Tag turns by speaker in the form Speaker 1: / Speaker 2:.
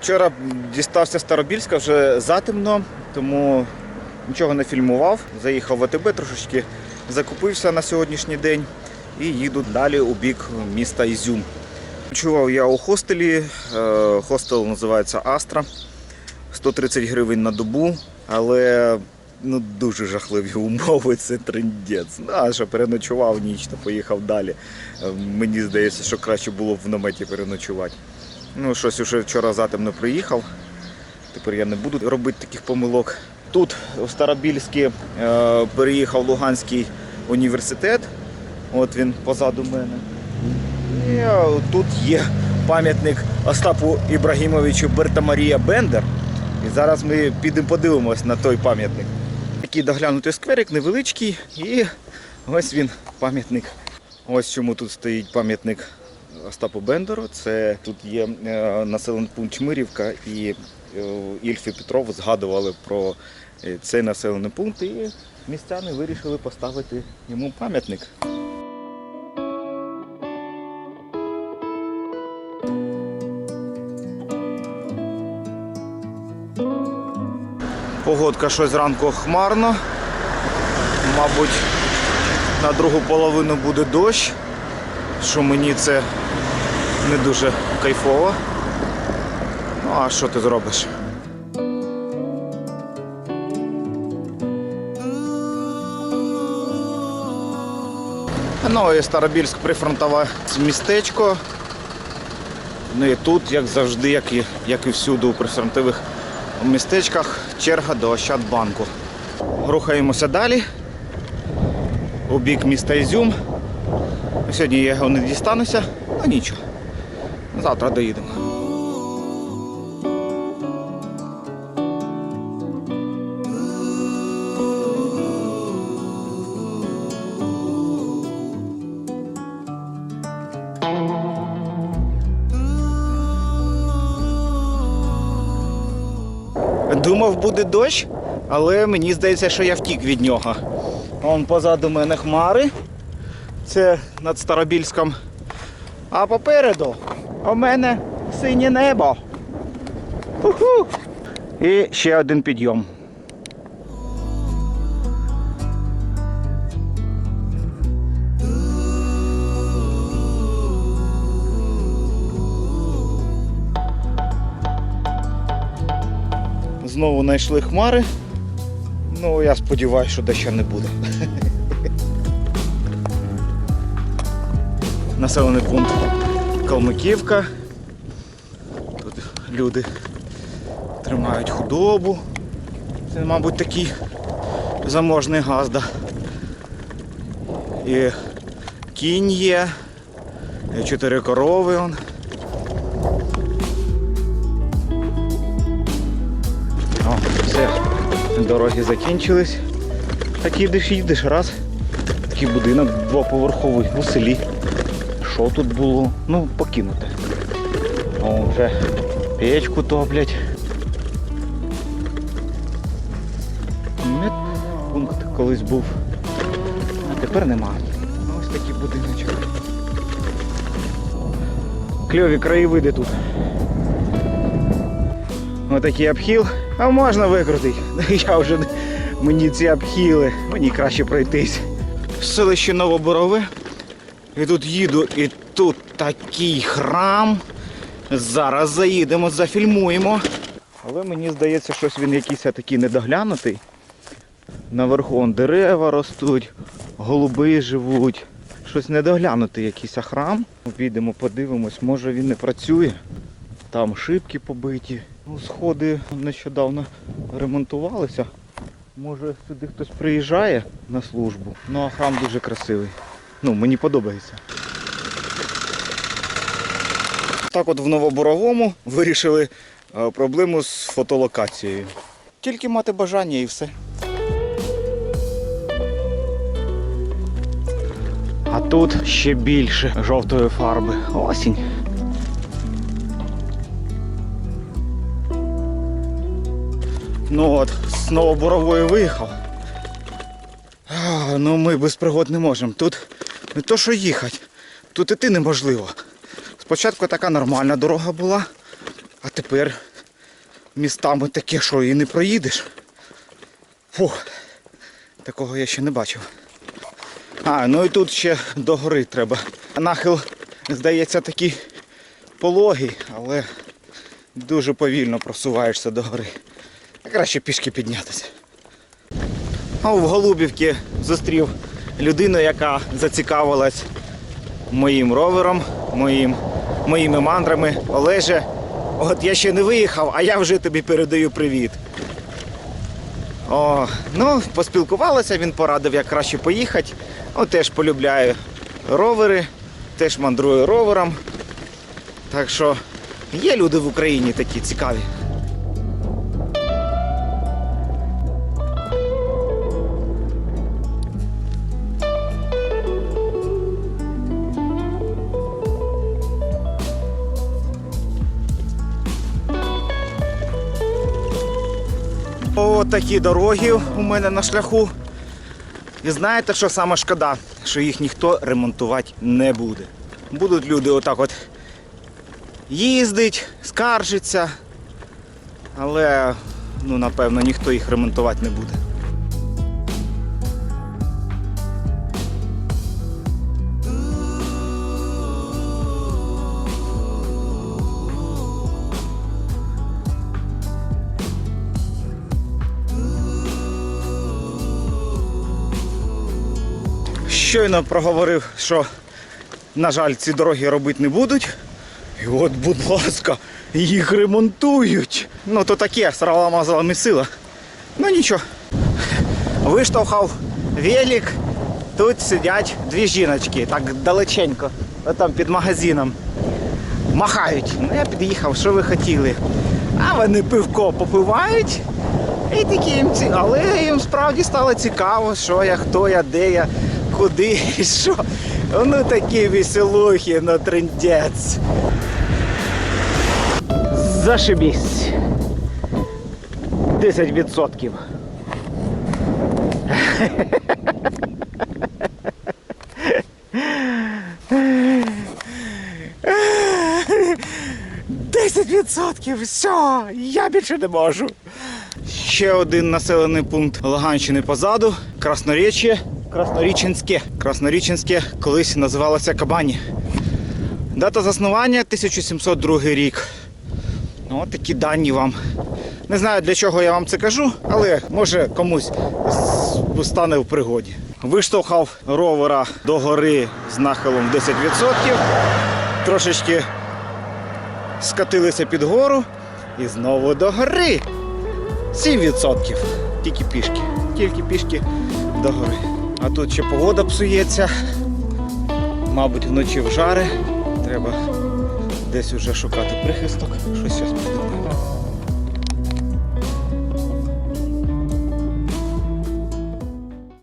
Speaker 1: Вчора дістався Старобільська вже затемно, тому нічого не фільмував. Заїхав в АТБ трошечки, закупився на сьогоднішній день і їду далі у бік міста Ізюм. Ночував я у хостелі. е, Хостел називається Астра. 130 гривень на добу, але ну, дуже жахливі умови, це трендець. Ну, а що переночував ніч та поїхав далі. Е, Мені здається, що краще було б в наметі переночувати. Ну, щось уже вчора затемно приїхав. Тепер я не буду робити таких помилок. Тут у Старобільській е, переїхав Луганський університет. От він позаду мене. І е, тут є пам'ятник Остапу Ібрагімовичу Берта Марія Бендер. І зараз ми підемо подивимось на той пам'ятник. Такий доглянутий скверик, невеличкий, і ось він пам'ятник. Ось чому тут стоїть пам'ятник Остапу Бендеру. Це тут є е, населений пункт Чмирівка, і е, Ільф і Петров згадували про е, цей населений пункт, і містяни вирішили поставити йому пам'ятник. Погодка щось зранку хмарно. Мабуть, на другу половину буде дощ, що мені це не дуже кайфово. Ну а що ти зробиш? Ну і Старобільськ прифронтове містечко. Ну і тут, як завжди, як і, як і всюди у прифронтових містечках, черга до Ощадбанку. Рухаємося далі у бік міста Ізюм. Сьогодні я його не дістануся, ну нічого. Завтра доїдемо. Думав, буде дощ, але мені здається, що я втік від нього. Вон позаду мене хмари. Це над Старобільськом. А попереду у мене синє небо. Уху! І ще один підйом. Знову знайшли хмари. Ну, я сподіваюся, що дощу не буде. Населений пункт Калмиківка. Тут люди тримають худобу. Це, мабуть, такий заможний газда. І кінь є, і чотири корови. Он. О, все, дороги закінчились. Так їдеш, їдеш, раз. Такий будинок двоповерховий у селі. Що тут було? Ну, покинуте. О, вже печку топлять. Медпункт колись був. А тепер нема. Ось такий будиночок. Кльові краєвиди тут. Отакий обхіл. А можна викрутити. Я вже мені ці обхіли, мені краще пройтись. Селище Новоборове. І тут їду, і тут такий храм. Зараз заїдемо, зафільмуємо. Але мені здається, щось він якийсь такий недоглянутий. Наверху он дерева ростуть, голуби живуть. Щось недоглянутий якийсь храм. Підемо, подивимось, може він не працює. Там шибки побиті. Ну, Сходи нещодавно ремонтувалися. Може сюди хтось приїжджає на службу. Ну а храм дуже красивий. Ну, мені подобається. Так от в Новоборовому вирішили е, проблему з фотолокацією. Тільки мати бажання і все. А тут ще більше жовтої фарби. Осінь. Ну от, з Новоборової виїхав. Ну ми без пригод не можемо. Тут не то що їхати, тут іти неможливо. Спочатку така нормальна дорога була, а тепер містами таке, що і не проїдеш. Фух, такого я ще не бачив. А, ну і тут ще до гори треба. Нахил, здається, такий пологий, але дуже повільно просуваєшся до гори. Краще пішки піднятися. А в Голубівці зустрів людину, яка зацікавилась моїм ровером, моїм, моїми мандрами. Олеже, от я ще не виїхав, а я вже тобі передаю привіт. О, ну, поспілкувалися, він порадив, як краще поїхати. О, теж полюбляю ровери, теж мандрую ровером. Так що є люди в Україні такі цікаві. О, такі дороги у мене на шляху. І знаєте, що саме шкода? Що їх ніхто ремонтувати не буде. Будуть люди отак от їздить, скаржиться, але ну, напевно ніхто їх ремонтувати не буде. Щойно проговорив, що, на жаль, ці дороги робити не будуть. І от, будь ласка, їх ремонтують. Ну то таке, срала мазала сила. Ну нічого. Виштовхав велик. Тут сидять дві жіночки, так далеченько, там під магазином. Махають. Ну я під'їхав, що ви хотіли. А вони пивко попивають. І такі їм ці... Але їм справді стало цікаво, що я, хто я, де я, куди і що. Ну такі веселухи, ну трендець. Зашибісь. 10%. Десять відсотків, все, я більше не можу. Ще один населений пункт Луганщини позаду. Красноріччя, Красноріченське. Красноріченське колись називалося Кабані. Дата заснування 1702 рік. Ну, от такі дані вам. Не знаю для чого я вам це кажу, але може комусь стане в пригоді. Виштовхав ровера до гори з нахилом 10%. Трошечки скатилися під гору і знову до гори. 7%. Тільки пішки. Тільки пішки до гори. А тут ще погода псується. Мабуть, вночі в жари. Треба десь уже шукати прихисток. Щось зараз буде